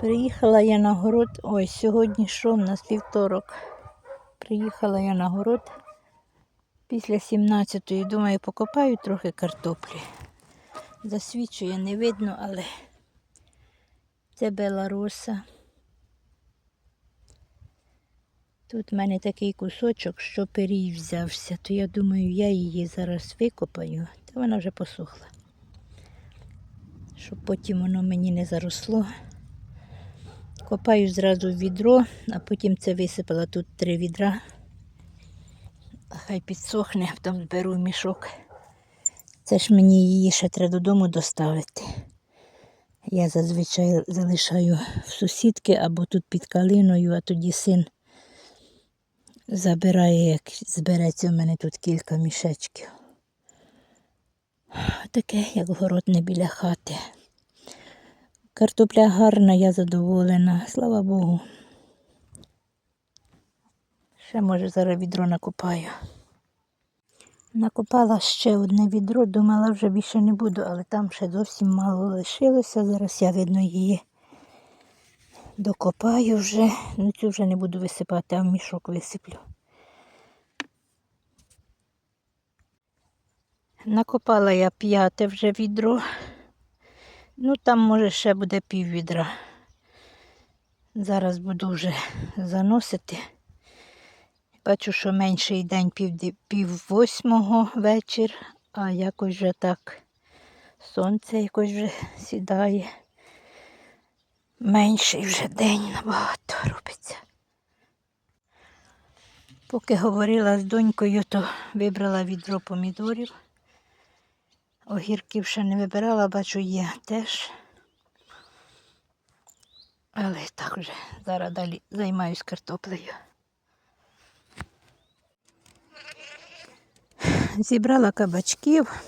Приїхала я на город. Ой, сьогодні що в нас вівторок. Приїхала я на город після 17-ї. Думаю, покопаю трохи картоплі. Засвічує, не видно, але це беларуса. Тут в мене такий кусочок, що пирій взявся, то я думаю, я її зараз викопаю, та вона вже посохла. Щоб потім воно мені не заросло. Копаю зразу відро, а потім це висипала тут три відра. Хай підсохне, а потім зберу мішок. Це ж мені її ще треба додому доставити. Я зазвичай залишаю в сусідки або тут під калиною, а тоді син забирає, як збереться в мене тут кілька мішечків. Таке, як городне біля хати. Картопля гарна, я задоволена, слава Богу. Ще, може, зараз відро накопаю. Накопала ще одне відро, думала, вже більше не буду, але там ще зовсім мало лишилося. Зараз я, видно, її докопаю вже. Ну цю вже не буду висипати, а в мішок висиплю. Накопала я п'яте вже відро. Ну, там, може, ще буде пів відра. Зараз буду вже заносити. Бачу, що менший день пів, пів восьмого вечір, а якось вже так сонце якось вже сідає. Менший вже день набагато робиться. Поки говорила з донькою, то вибрала відро помідорів. Огірків ще не вибирала, бачу, є теж. Але так вже зараз далі займаюсь картоплею. Зібрала кабачків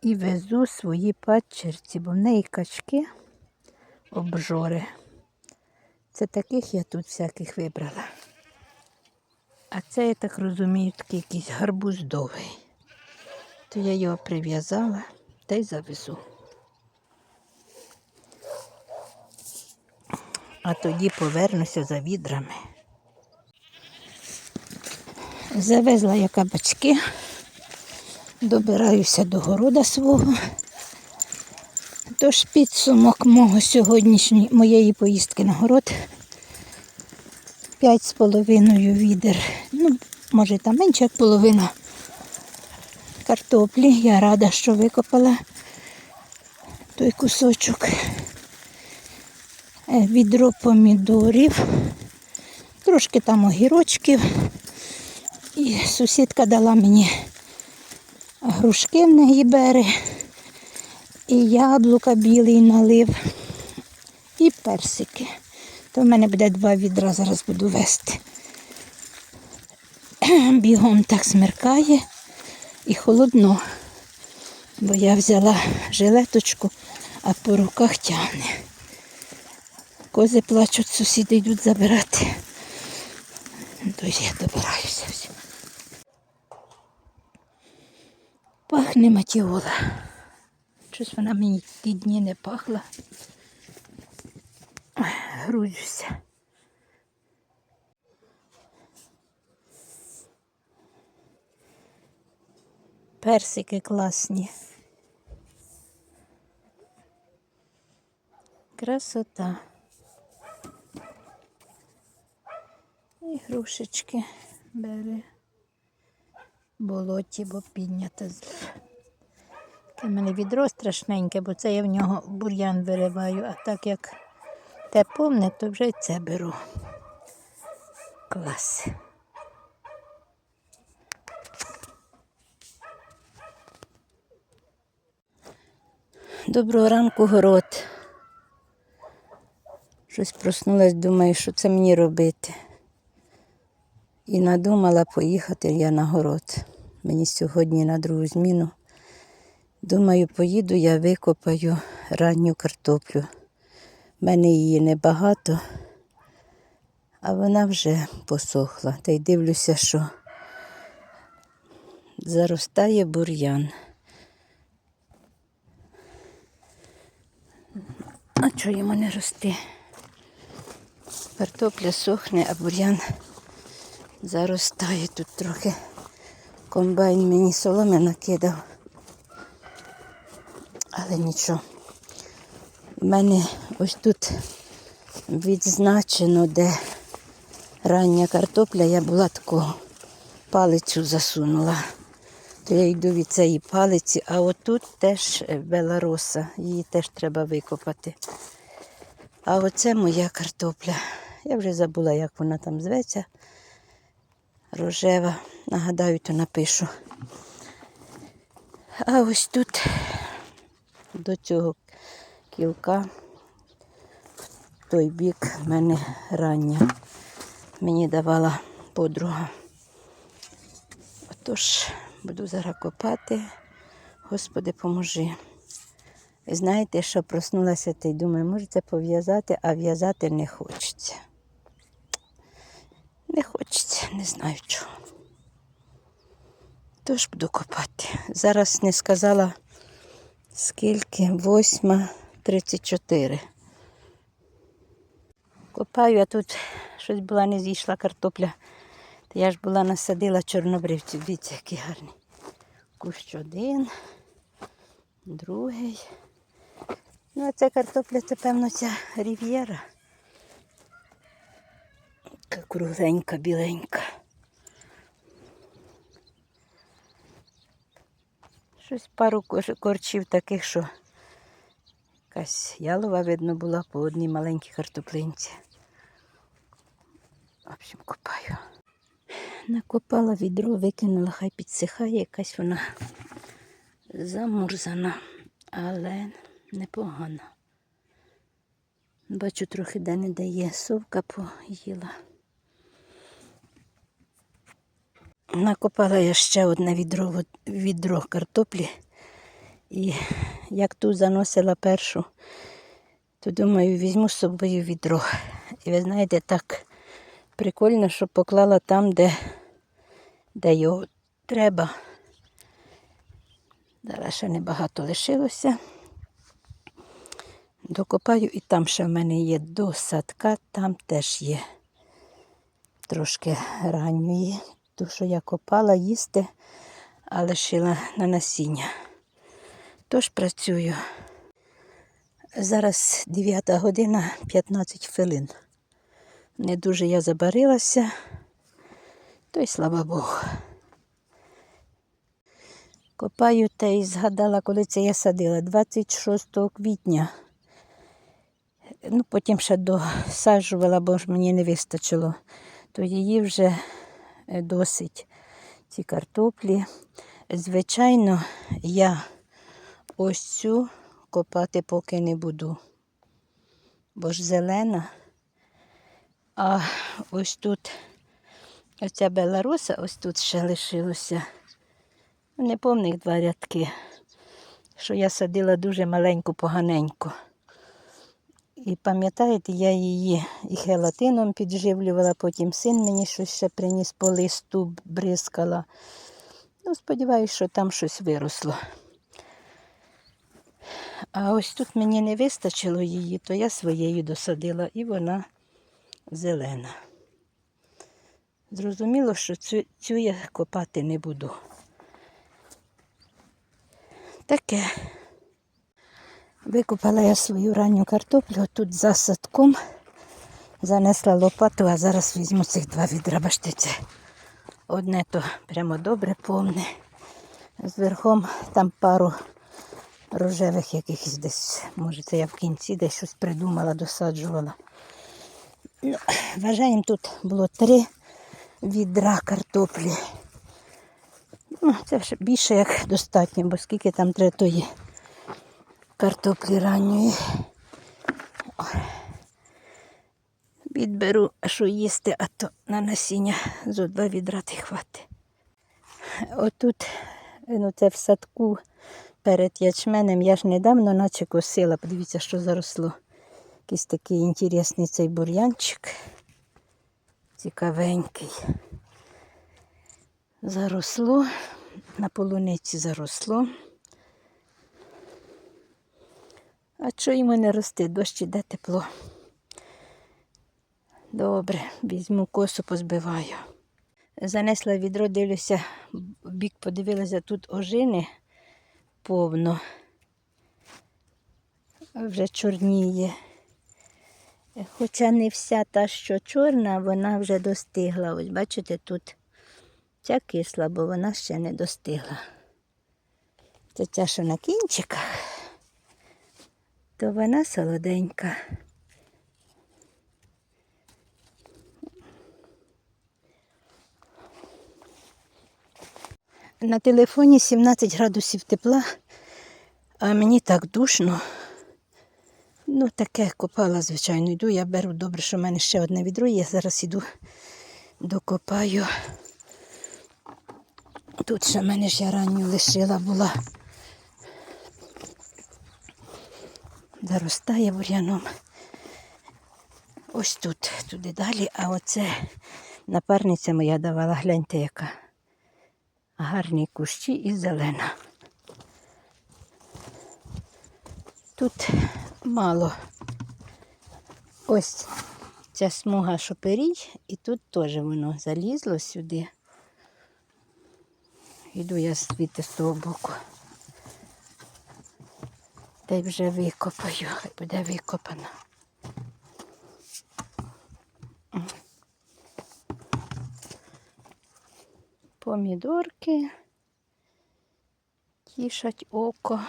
і везу свої падчерці, бо в неї качки обжори. Це таких я тут всяких вибрала. А це, я так розумію, такий якийсь гарбуз довгий. То я його прив'язала та й завезу. А тоді повернуся за відрами. Завезла я кабачки, добираюся до города свого. Тож підсумок мого сьогоднішньої моєї поїздки на город. П'ять з половиною відер. Ну, може там менше як половина картоплі. Я рада, що викопала той кусочок. Е, Відро помідорів, трошки там огірочків. І сусідка дала мені грушки в неї бери, і яблука білий налив, і персики. То в мене буде два відра, зараз буду вести. Бігом так смеркає і холодно, бо я взяла жилеточку, а по руках тягне. Кози плачуть, сусіди йдуть забирати. То я добираюся все. Пахне матіола. Щось вона мені ті дні не пахла. Ой, Персики класні. Красота. І грушечки бери. Болоті, бо піднята. з- Таке в мене відро страшненьке, бо це я в нього бур'ян вириваю, а так як те повне, то вже й це беру. Клас. Доброго ранку, город. Щось проснулась, думаю, що це мені робити. І надумала поїхати я на город. Мені сьогодні на другу зміну. Думаю, поїду, я викопаю ранню картоплю. У мене її небагато, а вона вже посохла. Та й дивлюся, що заростає бур'ян. А Чого йому не рости? Картопля сохне, а бур'ян заростає тут трохи. Комбайн мені соломи накидав. Але нічого. У мене ось тут відзначено, де рання картопля, я була такого палицю засунула. То я йду від цієї палиці, а отут теж белароса, її теж треба викопати. А оце моя картопля. Я вже забула, як вона там зветься. Рожева. Нагадаю, то напишу. А ось тут до цього кілка той бік в мене рання. Мені давала подруга. Отож, буду зараз копати. Господи, поможи. Знаєте, що проснулася та й думаю, може це пов'язати, а в'язати не хочеться. Не хочеться, не знаю чого. Тож буду копати. Зараз не сказала, скільки, восьма, тридцять чотири. Копаю, а тут щось була не зійшла картопля. Та я ж була насадила чорнобривців. Дивіться, який гарний. Кущ один, другий. Ну, а це картопля, це, певно, ця рів'єра. Така кругленька, біленька. Щось пару корчів таких, що якась ялова, видно, була по одній маленькій картоплинці. В общем, копаю. Накопала відро, викинула, хай підсихає, якась вона замурзана, але непогана. Бачу, трохи де не дає совка поїла. Накопала я ще одне відро, відро картоплі. І як ту заносила першу, то думаю, візьму з собою відро. І ви знаєте, так прикольно, що поклала там, де, де його треба. Зараз ще небагато лишилося. Докопаю і там ще в мене є до садка, там теж є трошки ранньої. Ту, що я копала їсти, а лишила на насіння. Тож працюю. Зараз 9 година 15 хвилин. Не дуже я забарилася, то й слава Богу. Копаю та й згадала, коли це я садила, 26 квітня. Ну, потім ще досаджувала, бо ж мені не вистачило. То її вже е, досить ці картоплі. Звичайно, я ось цю копати поки не буду, бо ж зелена. А ось тут оця беларуса, ось тут ще лишилося. Ну, Неповних два рядки, що я садила дуже маленьку, поганеньку. І пам'ятаєте, я її і хелатином підживлювала, потім син мені щось ще приніс по листу, бризкала. Ну, сподіваюся, що там щось виросло. А ось тут мені не вистачило її, то я своєю досадила і вона зелена. Зрозуміло, що цю, цю я копати не буду. Таке. Викопала я свою ранню картоплю тут за садком. Занесла лопату, а зараз візьму цих два відра. Бачите, це одне то прямо добре повне. Зверхом там пару рожевих якихось десь. Може, це я в кінці десь щось придумала, досаджувала. Ну, вважаємо, тут було три відра картоплі. Ну, це вже більше як достатньо, бо скільки там треба тої картоплі ранньої. Відберу, що їсти, а то на насіння зо два відра ти хватить. Отут, ну це в садку перед ячменем, я ж недавно наче косила. Подивіться, що заросло. Якийсь такий інтересний цей бур'янчик. Цікавенький. Заросло, на полуниці заросло. А що йому не рости? Дощ іде тепло. Добре, візьму косу, позбиваю. Занесла відро, дивлюся, бік подивилася, тут ожини повно. Вже чорніє. Хоча не вся та, що чорна, вона вже достигла. Ось бачите, тут ця кисла, бо вона ще не достигла. Це ця, що на кінчиках, то вона солоденька. На телефоні 17 градусів тепла, а мені так душно. Ну, таке копала, звичайно, йду. Я беру добре, що в мене ще одне відро є. Зараз іду докопаю. Тут ще в мене ж я ранню лишила була. Заростає бур'яном. Ось тут, туди далі, а оце напарниця моя давала, гляньте, яка гарні кущі і зелена. Тут мало. Ось ця смуга шоперій, і тут теж воно залізло сюди. Іду я звідти з того боку. Та й вже викопаю, хай буде викопано. Помідорки тішать око.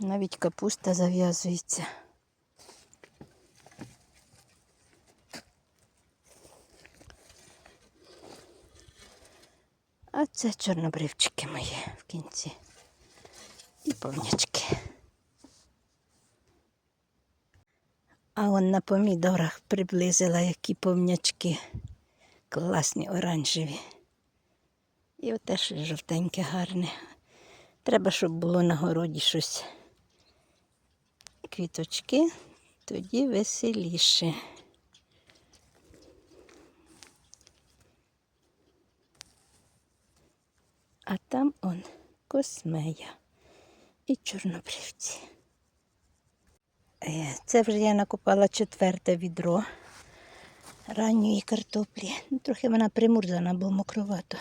Навіть капуста зав'язується. А це чорнобривчики мої в кінці. І повнячки. А он на помідорах приблизила які повнячки. Класні оранжеві. І оте ж жовтеньке гарне. Треба, щоб було на городі щось. Квіточки, тоді веселіше. А там он космея і чорнобривці. Е, Це вже я накопала четверте відро ранньої картоплі. Ну, трохи вона примурзана, бо мокровато.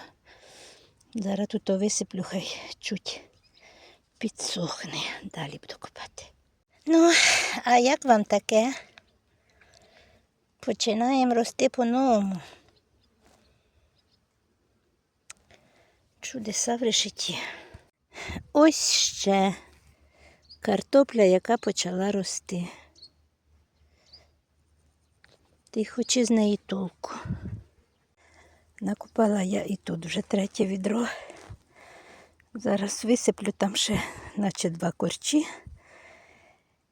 Зараз тут висиплю, хай чуть підсохне. Далі буду копати. Ну, а як вам таке? Починаємо рости по-новому. Чудеса в решеті. Ось ще картопля, яка почала рости. Ти хоч із неї толку. Накупала я і тут вже третє відро. Зараз висиплю там ще, наче два корчі.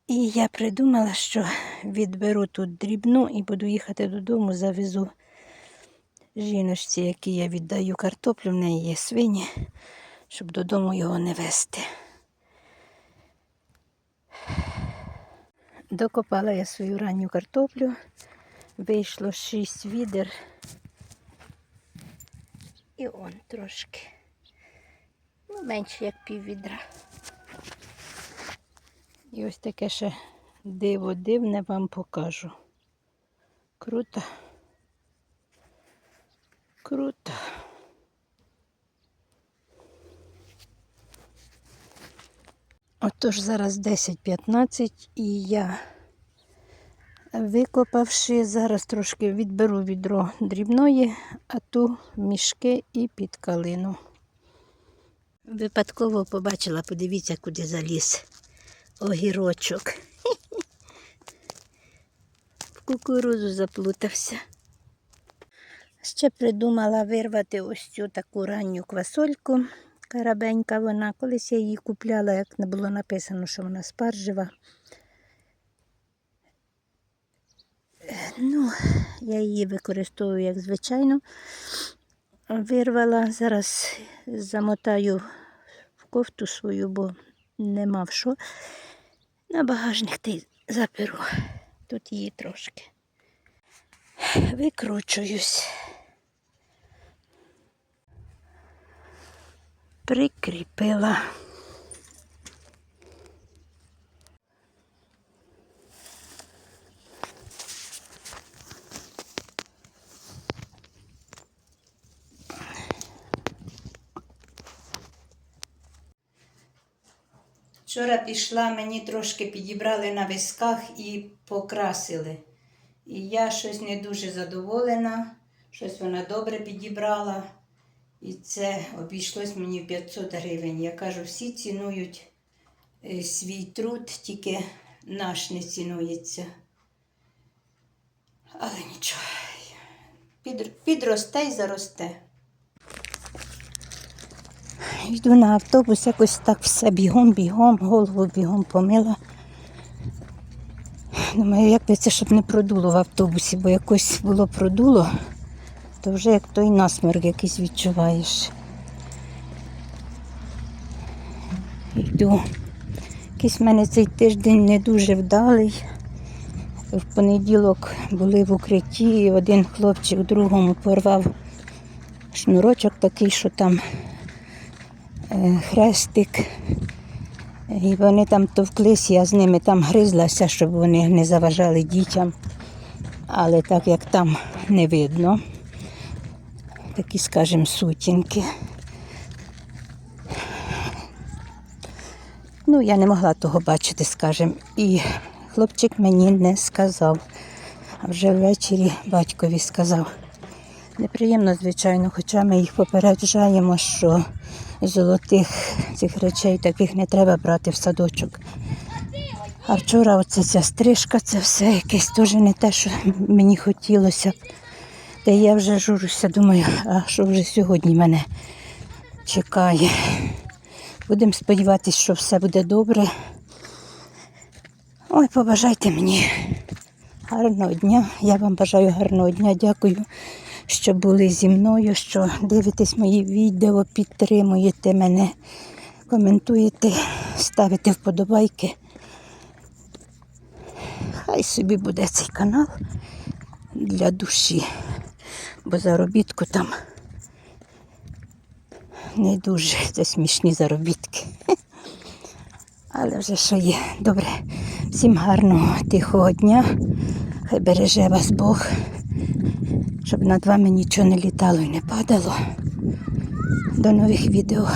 І я придумала, що відберу тут дрібну і буду їхати додому, завезу жіночці, якій я віддаю картоплю, в неї є свині, щоб додому його не вести. Докопала я свою ранню картоплю. Вийшло 6 відер. І он трошки. Ну, менше як пів відра. І ось таке ще диво дивне вам покажу. Круто. Круто. Отож зараз 10-15 і я, викопавши, зараз трошки відберу відро дрібної, а ту мішки і під калину. Випадково побачила, подивіться, куди заліз огірочок. В кукурузу заплутався. Ще придумала вирвати ось цю таку ранню квасольку. Карабенька вона. Колись я її купляла, як не було написано, що вона спаржева. Е, Ну, я її використовую як звичайно. Вирвала, зараз замотаю в кофту свою, бо нема в що. На багажник ти заперу. Тут її трошки. Викручуюсь. прикріпила. Вчора пішла, мені трошки підібрали на висках і покрасили. І я щось не дуже задоволена, щось вона добре підібрала. І це обійшлось мені в 500 гривень. Я кажу, всі цінують е, свій труд, тільки наш не цінується. Але нічого, під, підросте й заросте. Йду на автобус, якось так все бігом, бігом, голову бігом помила. Думаю, як би це щоб не продуло в автобусі, бо якось було продуло, то вже як той насморк якийсь відчуваєш. Йду. Якийсь в мене цей тиждень не дуже вдалий. В понеділок були в укритті, і один хлопчик другому порвав шнурочок такий, що там е, хрестик. І вони там товклись, я з ними там гризлася, щоб вони не заважали дітям. Але так як там не видно, такі, скажімо, сутінки. Ну, я не могла того бачити, скажімо. І хлопчик мені не сказав. А вже ввечері батькові сказав. Неприємно, звичайно, хоча ми їх попереджаємо, що золотих цих речей таких не треба брати в садочок. А вчора оце ця стрижка, це все якесь теж не те, що мені хотілося б. Та я вже журюся, думаю, а що вже сьогодні мене чекає. Будемо сподіватися, що все буде добре. Ой, побажайте мені гарного дня. Я вам бажаю гарного дня. Дякую, що були зі мною, що дивитесь мої відео, підтримуєте мене, коментуєте, ставите вподобайки. Хай собі буде цей канал для душі, бо заробітку там не дуже це смішні заробітки. Але вже що є. Добре. Всім гарного, тихого дня. Хай береже вас Бог, щоб над вами нічого не літало і не падало. До нових відео.